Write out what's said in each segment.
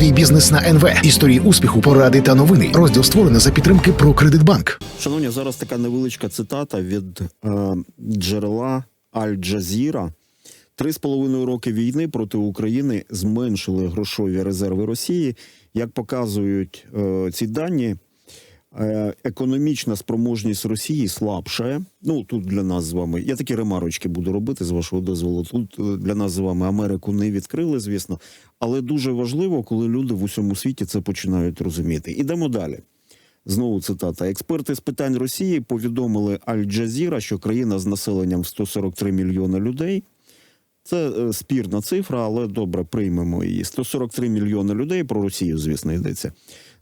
Свій бізнес на НВ. Історії успіху, поради та новини. Розділ створено за підтримки про Кредитбанк. Шановні, зараз така невеличка цитата від е, джерела Аль-Джазіра. Три з половиною роки війни проти України зменшили грошові резерви Росії. Як показують е, ці дані, економічна спроможність Росії слабшає. Ну тут для нас з вами. Я такі ремарочки буду робити з вашого дозволу. Тут е, для нас з вами Америку не відкрили, звісно, але дуже важливо, коли люди в усьому світі це починають розуміти. Ідемо далі. Знову цитата: експерти з питань Росії повідомили Аль-Джазіра, що країна з населенням в 143 мільйони людей. Це е, спірна цифра, але добре, приймемо її. 143 мільйони людей про Росію, звісно, йдеться.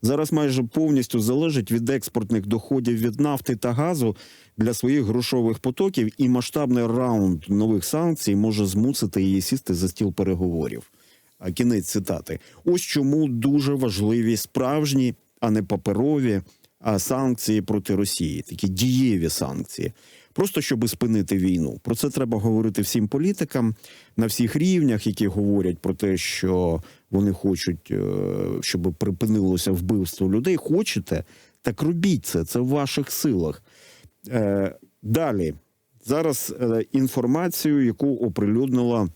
Зараз майже повністю залежить від експортних доходів від нафти та газу для своїх грошових потоків, і масштабний раунд нових санкцій може змусити її сісти за стіл переговорів. А кінець цитати. Ось чому дуже важливі справжні, а не паперові а санкції проти Росії, такі дієві санкції. Просто щоб спинити війну. Про це треба говорити всім політикам на всіх рівнях, які говорять про те, що вони хочуть, е, щоб припинилося вбивство людей. Хочете, так робіть це. Це в ваших силах. Е, Далі зараз е, інформацію, яку оприлюднила.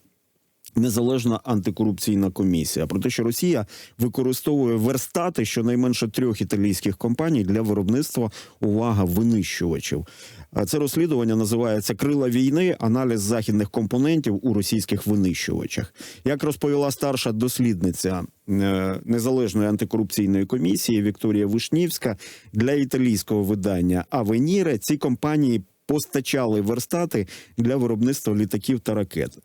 Незалежна антикорупційна комісія про те, що Росія використовує верстати щонайменше трьох італійських компаній для виробництва увага винищувачів. А Це розслідування називається Крила війни, аналіз західних компонентів у російських винищувачах. Як розповіла старша дослідниця е, незалежної антикорупційної комісії Вікторія Вишнівська для італійського видання Авеніре, ці компанії постачали верстати для виробництва літаків та ракет.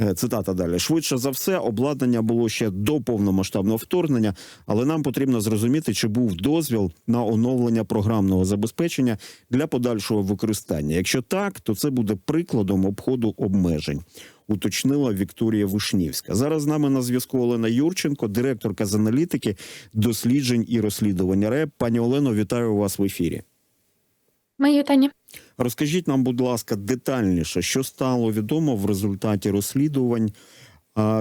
Е, Цитата далі швидше за все, обладнання було ще до повномасштабного вторгнення, але нам потрібно зрозуміти, чи був дозвіл на оновлення програмного забезпечення для подальшого використання. Якщо так, то це буде прикладом обходу обмежень. Уточнила Вікторія Вишнівська. Зараз з нами на зв'язку Олена Юрченко, директорка з аналітики, досліджень і розслідування РЕП. Пані Олено, вітаю вас в ефірі. Мої вітання. Розкажіть нам, будь ласка, детальніше, що стало відомо в результаті розслідувань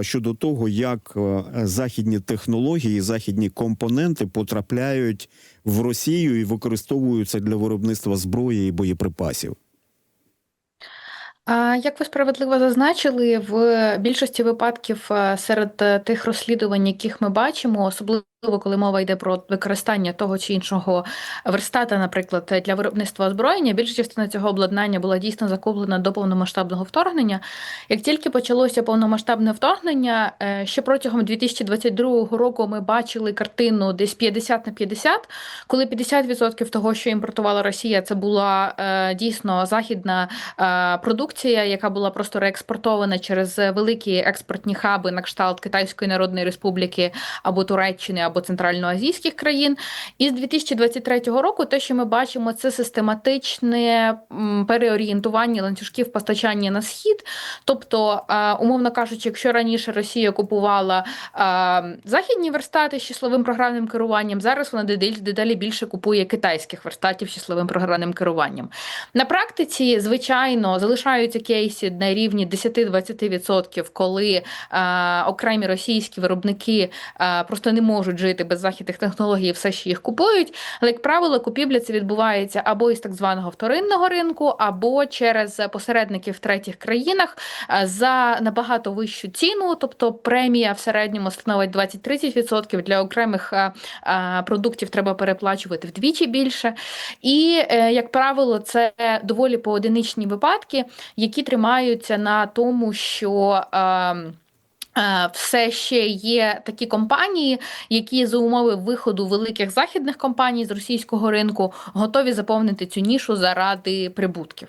щодо того, як е, західні технології, західні компоненти потрапляють в Росію і використовуються для виробництва зброї і боєприпасів. Як ви справедливо зазначили, в більшості випадків е, серед е, тих розслідувань, яких ми бачимо, особливо коли мова йде про використання того чи іншого верстата, наприклад, для виробництва озброєння, більша частина цього обладнання була дійсно закуплена до повномасштабного вторгнення. Як тільки почалося повномасштабне вторгнення, е, ще протягом 2022 року ми бачили картину десь 50 на 50, коли 50% того, що імпортувала Росія, це була е, дійсно західна е, продукція, яка була просто реекспортована через великі експортні хаби на кшталт Китайської Народної Республіки або Туреччини, або центральноазійських країн. І з 2023 року те, що ми бачимо, це систематичне переорієнтування ланцюжків постачання на схід. Тобто, е, умовно кажучи, якщо раніше Росія купувала е, західні верстати з числовим програмним керуванням, зараз вона дедалі, більше купує китайських верстатів з числовим програмним керуванням. На практиці, звичайно, залишаються кейси на рівні 10-20%, коли е, окремі російські виробники просто не можуть жити без західних технологій, все ще їх купують. Але, як правило, купівля це відбувається або із так званого вторинного ринку, або через посередників в третіх країнах е, за набагато вищу ціну, тобто премія в середньому становить 20-30%, для окремих е, е, продуктів треба переплачувати вдвічі більше. І, як правило, це доволі поодиничні випадки, які тримаються на тому, що. Е, Все ще є такі компанії, які за умови виходу великих західних компаній з російського ринку готові заповнити цю нішу заради прибутків.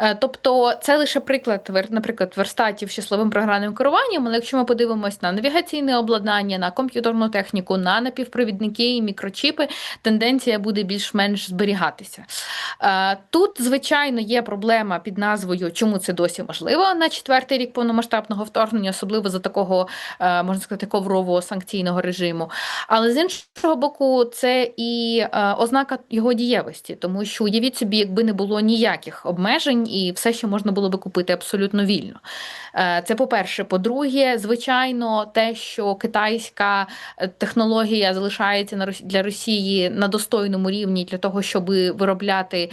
Е, Тобто, це лише приклад, наприклад, верстатів з програмним керуванням. Але якщо ми подивимось на навігаційне обладнання, на комп'ютерну техніку, на напівпровідники і мікрочіпи, тенденція буде більш-менш зберігатися. Е, Тут, звичайно, є проблема під назвою Чому це досі можливо на четвертий рік повномасштабного вторгнення, особливо за такого такого е, можна сказати коврового санкційного режиму. Але з іншого боку, це і е, ознака його дієвості, тому що уявіть собі, якби не було ніяких обмежень, і все, що можна було би купити абсолютно вільно. Е, Це по-перше. По-друге, звичайно, те, що китайська технологія залишається для Росії на достойному рівні для того, щоб виробляти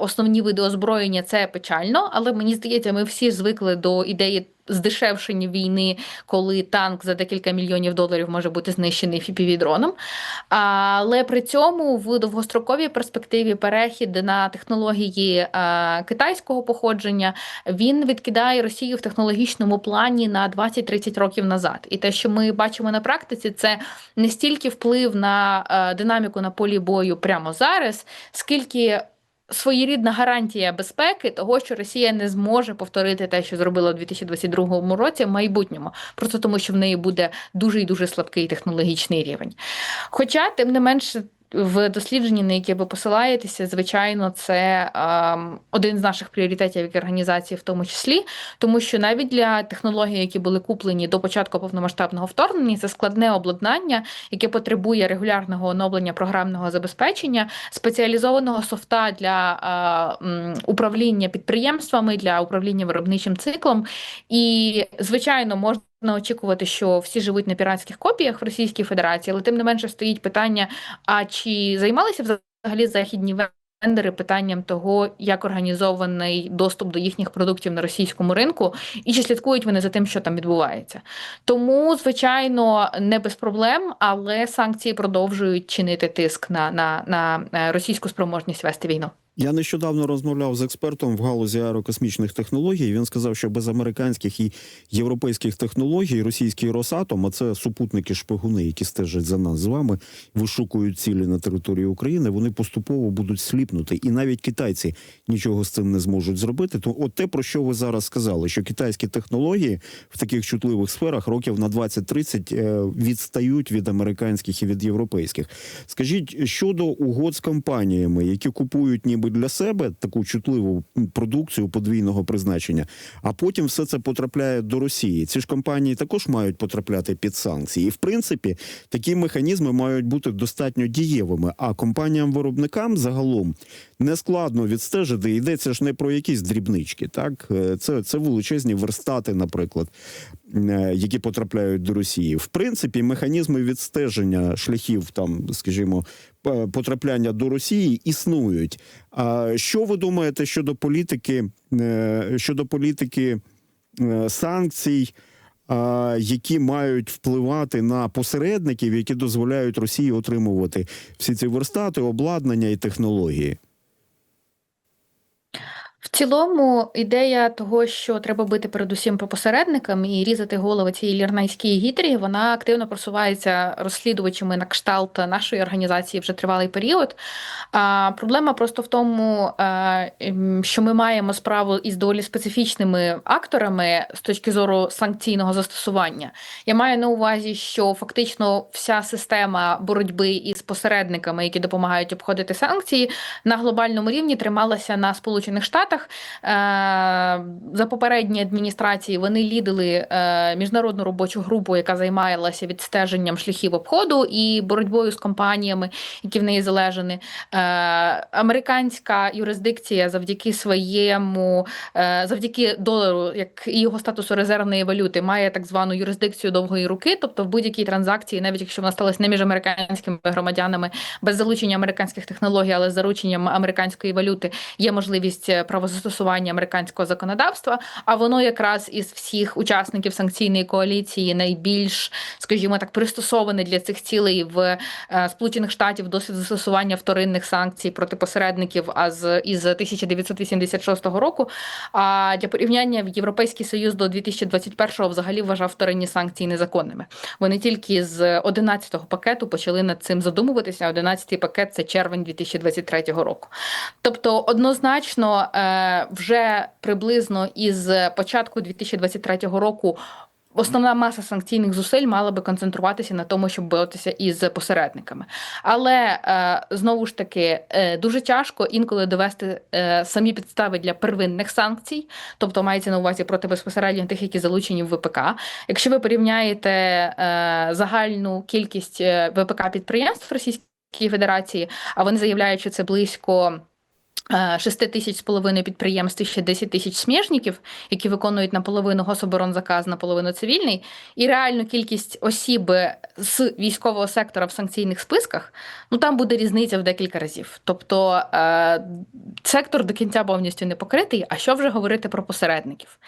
основні види озброєння, це печально. Але мені здається, ми всі звикли до ідеї. Здешевшення війни, коли танк за декілька мільйонів доларів може бути знищений фіпівідроном. Але при цьому в довгостроковій перспективі перехід на технології е, китайського походження він відкидає Росію в технологічному плані на 20-30 років назад. І те, що ми бачимо на практиці, це не стільки вплив на е, динаміку на полі бою прямо зараз, скільки. Своєрідна гарантія безпеки того, що Росія не зможе повторити те, що зробила у 2022 році в майбутньому, просто тому, що в неї буде дуже і дуже слабкий технологічний рівень. Хоча, тим не менше, в дослідженні, на яке ви посилаєтеся, звичайно, це ем, один з наших пріоритетів як організації, в тому числі, тому що навіть для технологій, які були куплені до початку повномасштабного вторгнення, це складне обладнання, яке потребує регулярного оновлення програмного забезпечення, спеціалізованого софта для е, управління підприємствами, для управління виробничим циклом. І, звичайно, можна. Очікувати, що всі живуть на піратських копіях в Російській Федерації, але тим не менше стоїть питання: а чи займалися взагалі західні вендори питанням того, як організований доступ до їхніх продуктів на російському ринку, і чи слідкують вони за тим, що там відбувається? Тому, звичайно, не без проблем, але санкції продовжують чинити тиск на, на, на е, російську спроможність вести війну. Я нещодавно розмовляв з експертом в галузі аерокосмічних технологій. Він сказав, що без американських і європейських технологій російський Росатом, а це супутники шпигуни, які стежать за нас з вами, вишукують цілі на території України. Вони поступово будуть сліпнути, і навіть китайці нічого з цим не зможуть зробити. То, от те про що ви зараз сказали, що китайські технології в таких чутливих сферах років на 20-30 е, відстають від американських і від європейських. Скажіть щодо угод з компаніями, які купують ніби для себе таку чутливу продукцію подвійного призначення, а потім все це потрапляє до Росії. Ці ж компанії також мають потрапляти під санкції. І в принципі такі механізми мають бути достатньо дієвими. А компаніям-виробникам загалом не складно відстежити. Йдеться ж не про якісь дрібнички. Так Е, це, це величезні верстати, наприклад, е, які потрапляють до Росії. В принципі, механізми відстеження шляхів, там, скажімо, потрапляння до Росії існують. А що ви думаєте щодо політики е, щодо політики е, санкцій? Які мають впливати на посередників, які дозволяють Росії отримувати всі ці верстати, обладнання і технології? В цілому, ідея того, що треба бити передусім по посередникам і різати голови цієї лірнайській гідрі, вона активно просувається розслідувачами на кшталт нашої організації вже тривалий період. А проблема просто в тому, е, ем, що ми маємо справу із доволі специфічними акторами з точки зору санкційного застосування. Я маю на увазі, що фактично вся система боротьби із посередниками, які допомагають обходити санкції, на глобальному рівні трималася на Сполучених Штатах. Е, За попередні адміністрації вони лідили е, міжнародну робочу групу, яка займалася відстеженням шляхів обходу і боротьбою з компаніями, які в неї залежені. Е, Американська юрисдикція завдяки своєму, завдяки долару, як і його статусу резервної валюти, має так звану юрисдикцію довгої руки, тобто в будь-якій транзакції, навіть якщо вона сталася не між американськими громадянами без залучення американських технологій, але з зарученням американської валюти, є можливість е, правозастосування американського законодавства. А воно якраз із всіх учасників санкційної коаліції найбільш, скажімо так, пристосоване для цих цілей в е, Сполучених Штатів досвід застосування вторинних санкцій проти посередників а з із 1986 року. А для порівняння Європейський Союз до 2021-го взагалі вважав вторинні санкції незаконними. Вони тільки з 11-го пакету почали над цим задумуватися. 11-й пакет це червень 2023 року. Тобто, однозначно, е, вже приблизно із початку 2023 року основна маса санкційних зусиль мала би концентруватися на тому, щоб боротися із посередниками. Але е, знову ж таки е, дуже тяжко інколи довести е, самі підстави для первинних санкцій, тобто мається на увазі проти безпосередньо тих, які залучені в ВПК. Якщо ви порівняєте е, загальну кількість е, ВПК підприємств Російської Федерації, а вони заявляють, що це близько. 6 тисяч з половиною підприємств і ще 10 тисяч сміжників, які виконують наполовину гособоронзаказ, наполовину цивільний, і реальну кількість осіб з військового сектора в санкційних списках, ну там буде різниця в декілька разів. Тобто е, сектор до кінця повністю не покритий. А що вже говорити про посередників?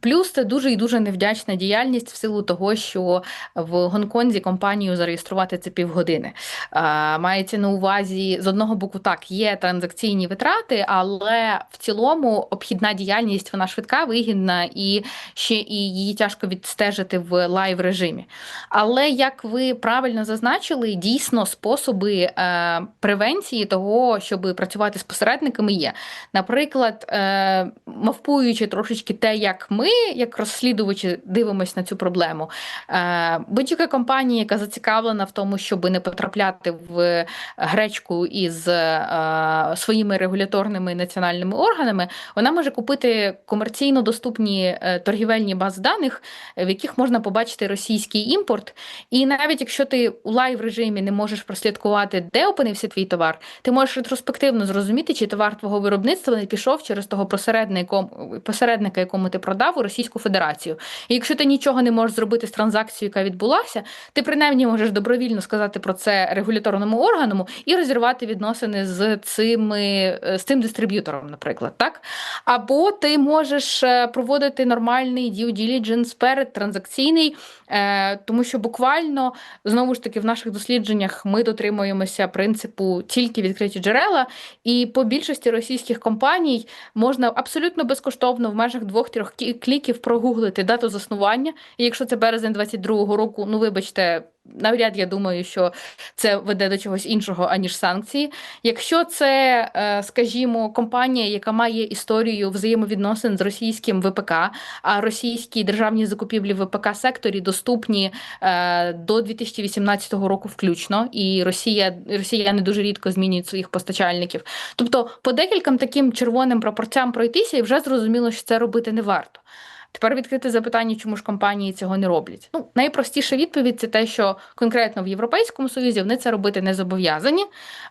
Плюс це дуже і дуже невдячна діяльність в силу того, що в Гонконзі компанію зареєструвати це півгодини. Е, мається на увазі з одного боку, так є транзакційні витрати, але в цілому обхідна діяльність вона швидка, вигідна і ще і її тяжко відстежити в лайв режимі. Але як ви правильно зазначили, дійсно способи е, превенції того, щоб працювати з посередниками, є. Наприклад, е, мавпуючи трошечки те, як ми, як розслідувачі, дивимося на цю проблему. Е, будь-яка компанія, яка зацікавлена в тому, щоб не потрапляти в гречку із е, своїми регуляторними національними органами, вона може купити комерційно доступні е, торгівельні бази даних, в яких можна побачити російський імпорт. І навіть якщо ти у лайв режимі не можеш прослідкувати, де опинився твій товар, ти можеш ретроспективно зрозуміти, чи товар твого виробництва не пішов через того посередника, якому ти продав у Російську Федерацію. І якщо ти нічого не можеш зробити з транзакцією, яка відбулася, ти принаймні можеш добровільно сказати про це регуляторному органу і розірвати відносини з цими е, з цим дистриб'ютором, наприклад, так або ти можеш е, проводити нормальний due diligence перед транзакційний, е, тому що буквально знову ж таки в наших дослідженнях ми дотримуємося принципу тільки відкриті джерела, і по більшості російських компаній можна абсолютно безкоштовно в межах двох-трьох кліків прогуглити дату заснування. І якщо це березень 22-го року, ну вибачте. Навряд я думаю, що це веде до чогось іншого, аніж санкції. Якщо це, е, скажімо, компанія, яка має історію взаємовідносин з російським ВПК, а російські державні закупівлі в ВПК секторі доступні е, до 2018 року включно, і Росія росіяни дуже рідко змінюють своїх постачальників. Тобто, по декільком таким червоним пропорцям пройтися, і вже зрозуміло, що це робити не варто. Тепер відкрите запитання, чому ж компанії цього не роблять. Ну, найпростіша відповідь це те, що конкретно в Європейському Союзі вони це робити не зобов'язані.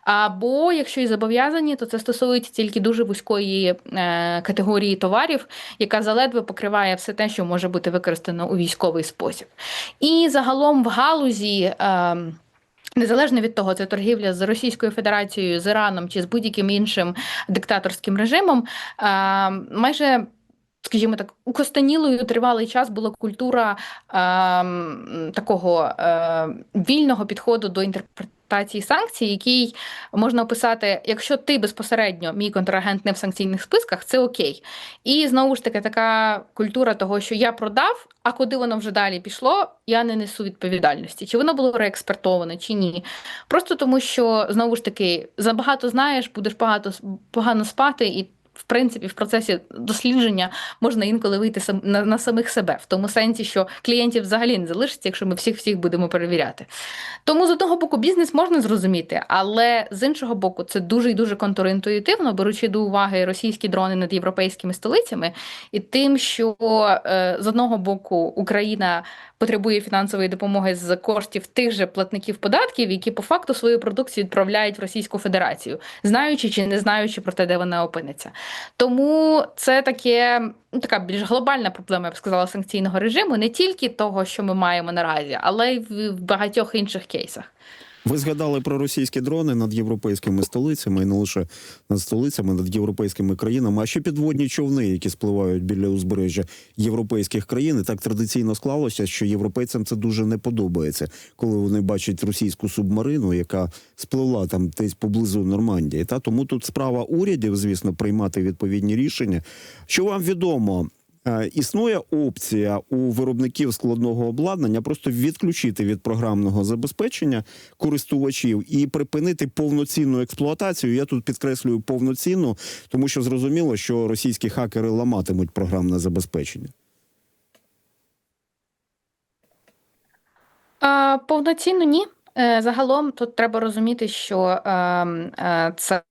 Або якщо і зобов'язані, то це стосується тільки дуже вузької е, категорії товарів, яка заледве покриває все те, що може бути використано у військовий спосіб. І загалом в галузі. Е, Незалежно від того, це торгівля з Російською Федерацією, з Іраном чи з будь-яким іншим диктаторським режимом, е, майже скажімо так, укостанілою тривалий час була культура е, такого е, вільного підходу до інтерпретації санкцій, який можна описати, якщо ти безпосередньо мій контрагент не в санкційних списках, це окей. І знову ж таки, така культура того, що я продав, а куди воно вже далі пішло, я не несу відповідальності. Чи воно було реекспертоване, чи ні. Просто тому, що знову ж таки забагато знаєш, будеш багато погано спати і. В принципі, в процесі дослідження можна інколи вийти на, на самих себе, в тому сенсі, що клієнтів взагалі не залишиться, якщо ми всіх всіх будемо перевіряти. Тому з одного боку бізнес можна зрозуміти, але з іншого боку, це дуже і дуже контрінтуїтивно, беручи до уваги російські дрони над європейськими столицями, і тим, що е, з одного боку Україна потребує фінансової допомоги з коштів тих же платників податків, які по факту свою продукцію відправляють в Російську Федерацію, знаючи чи не знаючи про те, де вона опиниться. Тому це таке ну, така більш глобальна проблема, я б сказала, санкційного режиму, не тільки того, що ми маємо наразі, але й в багатьох інших кейсах. Ви згадали про російські дрони над європейськими столицями, і не лише над столицями, над європейськими країнами, а ще підводні човни, які спливають біля узбережжя європейських країн. І так традиційно склалося, що європейцям це дуже не подобається, коли вони бачать російську субмарину, яка спливла там десь поблизу Нормандії. Та тому тут справа урядів, звісно, приймати відповідні рішення. Що вам відомо? Е, Існує опція у виробників складного обладнання просто відключити від програмного забезпечення користувачів і припинити повноцінну експлуатацію. Я тут підкреслюю повноцінну, тому що зрозуміло, що російські хакери ламатимуть програмне забезпечення. А, повноцінно ні. Е, Загалом тут треба розуміти, що ем, е, це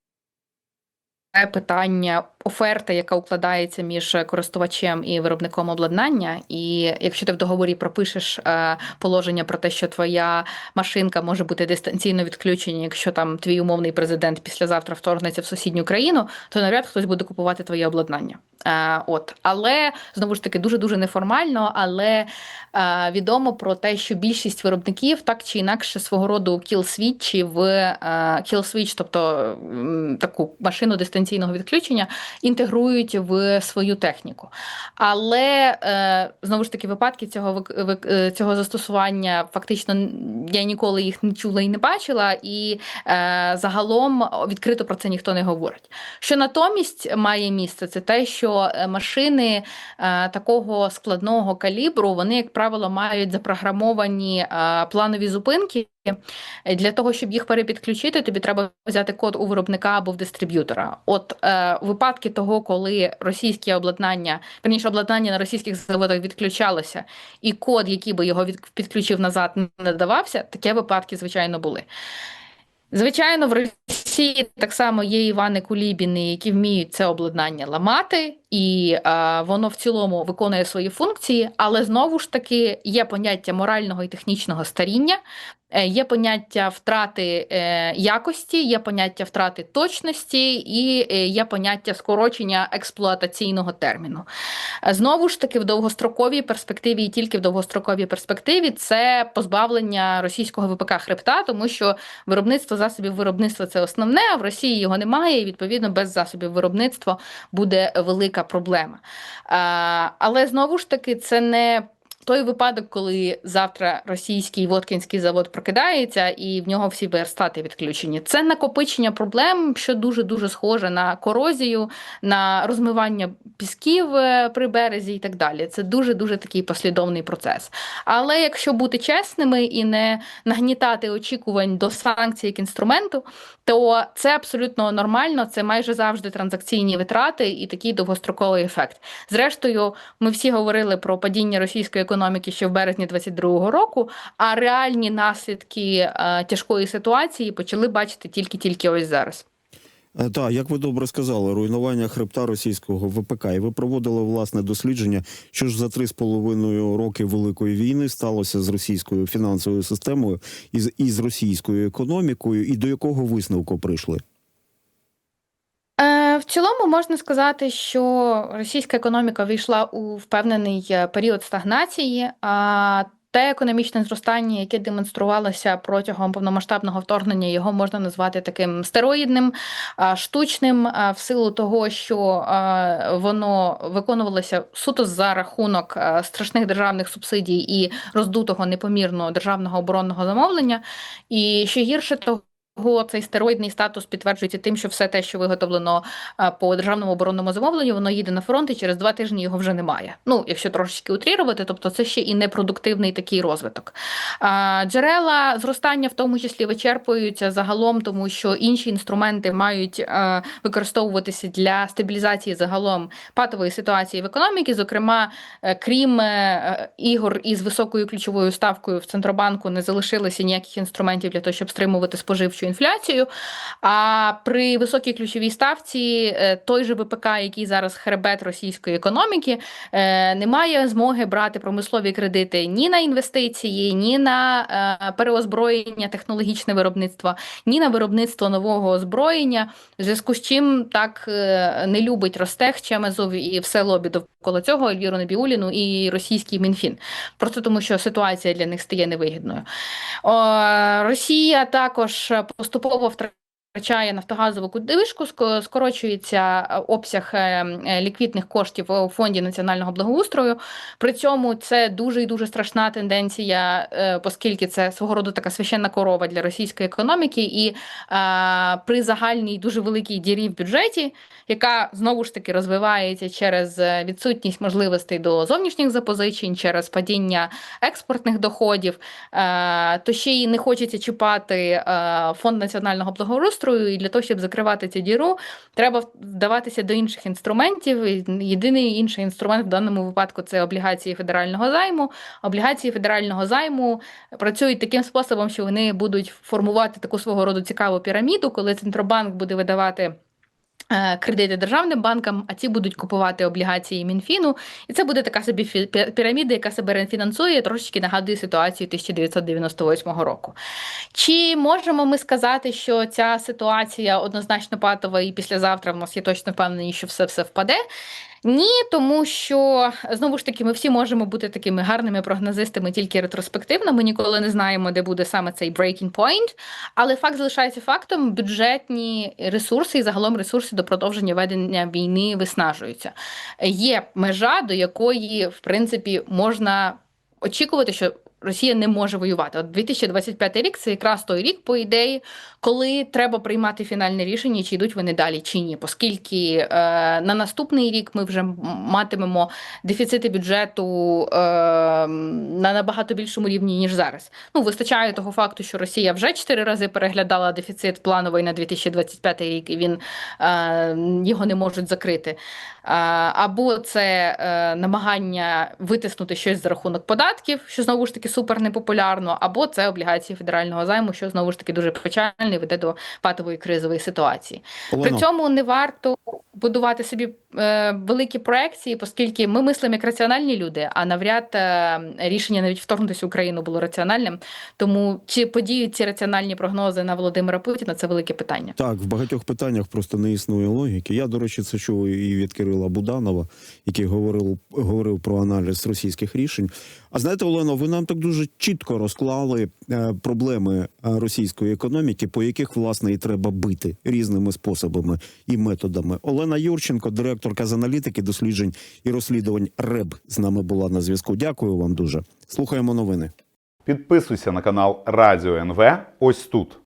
питання оферти, яка укладається між користувачем і виробником обладнання. І якщо ти в договорі пропишеш е, положення про те, що твоя машинка може бути дистанційно відключена, якщо там твій умовний президент післязавтра вторгнеться в сусідню країну, то навряд хтось буде купувати твоє обладнання. Е, от, але знову ж таки дуже дуже неформально, але е, відомо про те, що більшість виробників так чи інакше свого роду кіл-світчі в кіл-свіч, тобто таку машину дистанційного відключення, інтегрують в свою техніку. Але е, знову ж таки, випадки цього е, цього застосування фактично я ніколи їх не чула і не бачила, і е, загалом відкрито про це ніхто не говорить. Що натомість має місце, це те, що машини такого складного калібру, вони, як правило, мають запрограмовані планові зупинки. Для того, щоб їх перепідключити, тобі треба взяти код у виробника або в дистриб'ютора. От е, випадки того, коли російське обладнання, верніше обладнання на російських заводах відключалося, і код, який би його підключив назад, не надавався, такі випадки, звичайно, були. Звичайно, в Росії так само є Івани Кулібіни, які вміють це обладнання ламати, і е, воно в цілому виконує свої функції, але знову ж таки є поняття морального і технічного старіння, е, є поняття втрати е, якості, є поняття втрати точності і е, є поняття скорочення експлуатаційного терміну. Знову ж таки, в довгостроковій перспективі, і тільки в довгостроковій перспективі, це позбавлення російського ВПК хребта, тому що виробництво засобів виробництва це основне, а в Росії його немає, і відповідно без засобів виробництва буде велика проблема. А, але знову ж таки, це не. Той випадок, коли завтра російський Воткінський завод прокидається і в нього всі верстати відключені. Це накопичення проблем, що дуже дуже схоже на корозію, на розмивання пісків е, при березі і так далі. Це дуже дуже такий послідовний процес. Але якщо бути чесними і не нагнітати очікувань до санкцій як інструменту, то це абсолютно нормально. Це майже завжди транзакційні витрати і такий довгостроковий ефект. Зрештою, ми всі говорили про падіння російської економіки ще в березні 22-го року, а реальні наслідки е, тяжкої ситуації почали бачити тільки-тільки ось зараз. Е, Так, як ви добре сказали, руйнування хребта російського ВПК. І ви проводили власне дослідження, що ж за три з половиною роки великої війни сталося з російською фінансовою системою і з, і з російською економікою, і до якого висновку прийшли? Е, В цілому можна сказати, що російська економіка війшла у впевнений е, період стагнації. А те економічне зростання, яке демонструвалося протягом повномасштабного вторгнення, його можна назвати таким стероїдним, штучним, в силу того, що воно виконувалося суто за рахунок страшних державних субсидій і роздутого непомірного державного оборонного замовлення. І ще гірше того. Цей стероїдний статус підтверджується тим, що все те, що виготовлено по державному оборонному замовленню, воно їде на фронт і через два тижні його вже немає. Ну, якщо трошечки утрірувати, тобто це ще і непродуктивний такий розвиток. А, Джерела зростання в тому числі вичерпуються загалом, тому що інші інструменти мають е, використовуватися для стабілізації загалом патової ситуації в економіці. Зокрема, е, крім е, ігор із високою ключовою ставкою в центробанку, не залишилося ніяких інструментів для того, щоб стримувати споживчу інфляцію. А при високій ключовій ставці е, той же ВПК, який зараз хребет російської економіки, е, не має змоги брати промислові кредити ні на інвестиції, ні на е, переозброєння, технологічне виробництво, ні на виробництво нового озброєння. В зв'язку з чим так не любить Ростех, Чемезов і все лобі довкола цього Ельвіру Набіуліну і російський Мінфін. Просто тому, що ситуація для них стає невигідною. О, Росія також поступово втрачає нафтогазову кудишку, ско- скорочується е, обсяг е, е, ліквідних коштів у фонді національного благоустрою. При цьому це дуже і дуже страшна тенденція, оскільки це свого роду така священна корова для російської економіки, і при загальній дуже великій дірі в бюджеті, яка знову ж таки розвивається через відсутність можливостей до зовнішніх запозичень, через падіння експортних доходів, то ще й не хочеться чіпати фонд національного благоустрою, устрою, і для того, щоб закривати цю діру, треба вдаватися до інших інструментів. Єдиний інший інструмент в даному випадку це облігації федерального займу. Облігації федерального займу працюють таким способом, що вони будуть формувати таку свого роду цікаву піраміду, коли центробанк буде видавати. Е, Кредити державним банкам, а ці будуть купувати облігації Мінфіну, і це буде така собі піраміда, яка себе рефінансує, трошечки нагадує ситуацію 1998 року. Чи можемо ми сказати, що ця ситуація однозначно патова, і післязавтра в нас є точно впевнені, що все все впаде? Ні, тому що знову ж таки ми всі можемо бути такими гарними прогнозистами тільки ретроспективно. Ми ніколи не знаємо, де буде саме цей breaking point. Але факт залишається фактом: бюджетні ресурси і загалом ресурси до продовження ведення війни виснажуються. Є межа, до якої в принципі можна очікувати, що Росія не може воювати. От 2025 рік це якраз той рік, по ідеї, коли треба приймати фінальне рішення, чи йдуть вони далі, чи ні. Оскільки е, на наступний рік ми вже матимемо дефіцити бюджету е, на набагато більшому рівні, ніж зараз. Ну, вистачає того факту, що Росія вже чотири рази переглядала дефіцит плановий на 2025 рік, і він е, його не можуть закрити. Або це е, намагання витиснути щось за рахунок податків, що знову ж таки супер непопулярно, або це облігації федерального займу, що знову ж таки дуже печально і веде до патової кризової ситуації. При цьому не варто будувати собі е, великі проекції, оскільки ми мислимо як раціональні люди, а навряд е, рішення навіть вторгнутися в Україну було раціональним. Тому чи подіють ці раціональні прогнози на Володимира Путіна, це велике питання. Так, в багатьох питаннях просто не існує логіки. Я, до речі, це чув і від Кирила Буданова, який говорив, говорив про аналіз російських рішень. А знаєте, Олено, ви нам так дуже чітко розклали е, проблеми е, російської економіки, по яких власне і треба бити різними способами і методами. Олена Юрченко, директорка з аналітики, досліджень і розслідувань РЕБ, з нами була на зв'язку. Дякую вам дуже. Слухаємо новини. Підписуйся на канал Радіо НВ ось тут.